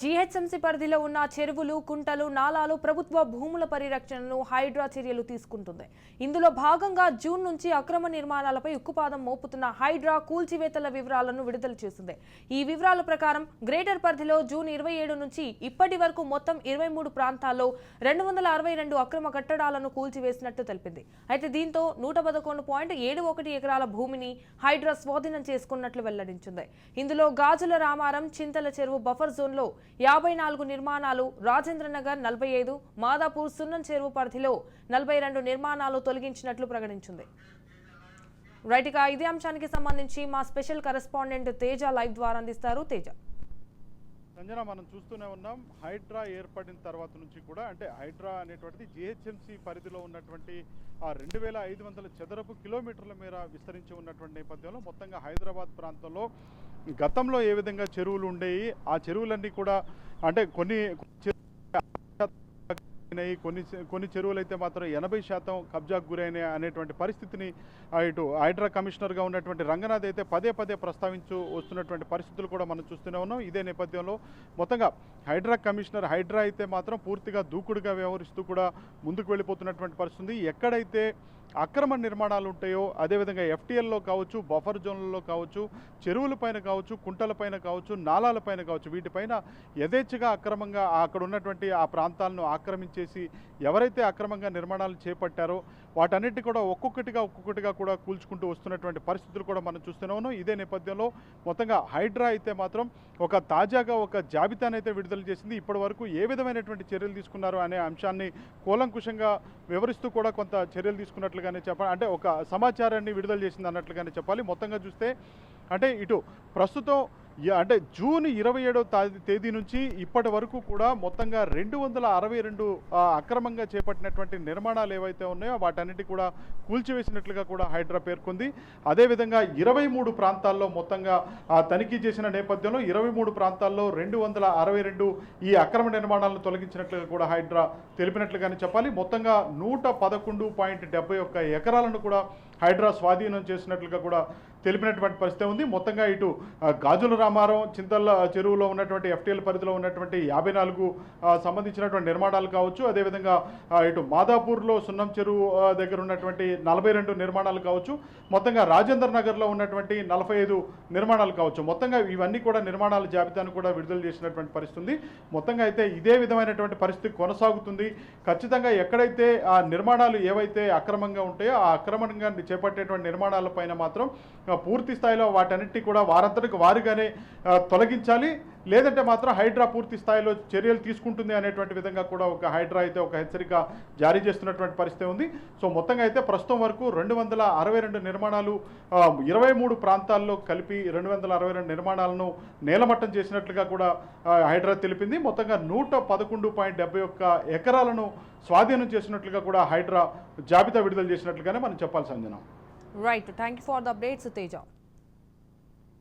GHMC పరిధిలో ఉన్న చెరువులు కుంటలు నాలాలు ప్రభుత్వ భూముల పరిరక్షణను హైడ్రా చర్యలు తీసుకుంటుంది. ఇందులో భాగంగా జూన్ నుంచి అక్రమ నిర్మాణాలపై ఉక్కుపాదం మోపుతున్న హైడ్రా కూల్చివేతల వివరాలను విడుదల చేసింది. ఈ వివరాల ప్రకారం గ్రేటర్ పరిధిలో జూన్ ఇరవై ఏడు నుంచి ఇప్పటి వరకు మొత్తం ఇరవై మూడు ప్రాంతాల్లో రెండు వందల అరవై రెండు అక్రమ కట్టడాలను కూల్చివేసినట్టు తెలిపింది. అయితే దీంతో నూట పదకొండు పాయింట్ ఏడు ఒకటి ఎకరాల భూమిని హైడ్రా స్వాధీనం చేసుకున్నట్లు వెల్లడించింది. ఇందులో గాజుల రామారం చింతల చెరువు బఫర్ జోన్లో యాభై నాలుగు నిర్మాణాలు రాజేంద్రనగర్ నలభై ఐదు మాదాపూర్ సున్నం చెరువు పరిధిలో నలభై రెండు నిర్మాణాలు తొలగించినట్లు ప్రకటించింది. రైట్ ఇక ఇదే అంశానికి సంబంధించి మా స్పెషల్ కరెస్పాండెంట్ తేజ లైవ్ ద్వారా అందిస్తారు తేజ. సంజన మనం చూస్తూనే ఉన్నాం హైడ్రా ఏర్పడిన తర్వాత నుంచి కూడా అంటే హైడ్రా అనేటువంటిది జిహెచ్ఎంసి పరిధిలో ఉన్నటువంటి ఆ రెండు వేల ఐదు వందల చదరపు కిలోమీటర్ల మేర విస్తరించి ఉన్నటువంటి నేపథ్యంలో మొత్తంగా హైదరాబాద్ ప్రాంతంలో గతంలో ఏ విధంగా చెరువులు ఉండేవి ఆ చెరువులన్నీ కూడా అంటే కొన్ని అయినాయి. కొన్ని కొన్ని చెరువులు అయితే మాత్రం ఎనభై శాతం కబ్జాకు గురైన అనేటువంటి పరిస్థితిని ఇటు హైడ్రా కమిషనర్గా ఉన్నటువంటి రంగనాథ్ అయితే పదే పదే ప్రస్తావించు వస్తున్నటువంటి పరిస్థితులు కూడా మనం చూస్తూనే ఉన్నాం ఇదే నేపథ్యంలో మొత్తంగా హైడ్రా కమిషనర్ హైడ్రా అయితే మాత్రం పూర్తిగా దూకుడుగా వ్యవహరిస్తూ కూడా ముందుకు వెళ్ళిపోతున్నటువంటి పరిస్థితి ఎక్కడైతే అక్రమ నిర్మాణాలు ఉంటాయో అదేవిధంగా ఎఫ్టీఎల్లో కావచ్చు బఫర్ జోన్లలో కావచ్చు చెరువులపైన కావచ్చు కుంటలపైన కావచ్చు నాలాలపైన కావచ్చు వీటిపైన యథేచ్ఛగా అక్రమంగా అక్కడ ఉన్నటువంటి ఆ ప్రాంతాలను ఆక్రమించేసి ఎవరైతే అక్రమంగా నిర్మాణాలు చేపట్టారో వాటన్నిటి కూడా ఒక్కొక్కటిగా ఒక్కొక్కటిగా కూడా కూల్చుకుంటూ వస్తున్నటువంటి పరిస్థితులు కూడా మనం చూస్తూనే ఉన్నాం. ఇదే నేపథ్యంలో మొత్తంగా హైడ్రా అయితే మాత్రం ఒక తాజాగా ఒక జాబితానైతే విడుదల చేసింది. ఇప్పటి వరకు ఏ విధమైనటువంటి చర్యలు తీసుకున్నారు అనే అంశాన్ని కూలంకుషంగా వివరిస్తూ కూడా కొంత చర్యలు తీసుకున్నట్లుగానే చెప్పాలి అంటే ఒక సమాచారాన్ని విడుదల చేసింది అన్నట్లుగానే చెప్పాలి. మొత్తంగా చూస్తే అంటే ఇటు ప్రస్తుతం అంటే జూన్ ఇరవై ఏడో తేదీ నుంచి ఇప్పటి వరకు కూడా మొత్తంగా రెండు వందల అరవై రెండు అక్రమంగా చేపట్టినటువంటి నిర్మాణాలు ఏవైతే ఉన్నాయో వాటన్నిటి కూడా కూల్చివేసినట్లుగా కూడా హైడ్రా పేర్కొంది. అదేవిధంగా ఇరవై మూడు ప్రాంతాల్లో మొత్తంగా తనిఖీ చేసిన నేపథ్యంలో ఇరవై మూడు ప్రాంతాల్లో రెండు వందల అరవై రెండు ఈ అక్రమ నిర్మాణాలను తొలగించినట్లుగా కూడా హైడ్రా తెలిపినట్లుగానే చెప్పాలి. మొత్తంగా నూట పదకొండు పాయింట్ డెబ్బై ఒక్క ఎకరాలను కూడా హైడ్రా స్వాధీనం చేసినట్లుగా కూడా తెలిపినటువంటి పరిస్థితి ఉంది. మొత్తంగా ఇటు గాజుల రామారం చింతల చెరువులో ఉన్నటువంటి ఎఫ్టీఎల్ పరిధిలో ఉన్నటువంటి యాభై నాలుగు సంబంధించినటువంటి నిర్మాణాలు కావచ్చు. అదేవిధంగా ఇటు మాదాపూర్లో సున్నం చెరువు దగ్గర ఉన్నటువంటి నలభై రెండు నిర్మాణాలు కావచ్చు. మొత్తంగా రాజేంద్ర నగర్లో ఉన్నటువంటి నలభై ఐదు నిర్మాణాలు కావచ్చు. మొత్తంగా ఇవన్నీ కూడా నిర్మాణాల జాబితాను కూడా విడుదల చేసినటువంటి పరిస్థితి ఉంది. మొత్తంగా అయితే ఇదే విధమైనటువంటి పరిస్థితి కొనసాగుతుంది. ఖచ్చితంగా ఎక్కడైతే ఆ నిర్మాణాలు ఏవైతే అక్రమంగా ఉంటాయో ఆ అక్రమంగా చేపట్టేటువంటి నిర్మాణాలపైన మాత్రం పూర్తి స్థాయిలో వాటన్నిటి కూడా వారంతటికి వారుగానే తొలగించాలి. లేదంటే మాత్రం హైడ్రా పూర్తి స్థాయిలో చర్యలు తీసుకుంటుంది అనేటువంటి విధంగా కూడా ఒక హైడ్రా అయితే ఒక హెచ్చరిక జారీ చేస్తున్నటువంటి పరిస్థితి ఉంది. సో మొత్తంగా అయితే ప్రస్తుతం వరకు రెండు వందల అరవై రెండు నిర్మాణాలు ఇరవై మూడు ప్రాంతాల్లో కలిపి రెండు వందల అరవై రెండు నిర్మాణాలను నేలమట్టం చేసినట్లుగా కూడా హైడ్రా తెలిపింది. మొత్తంగా నూట పదకొండు పాయింట్ డెబ్బై ఒక్క ఎకరాలను స్వాధీనం చేసినట్లుగా కూడా హైడ్రా జాబితా విడుదల చేసినట్లుగానే మనం చెప్పాలి Sanjana right thank you for the updates Teja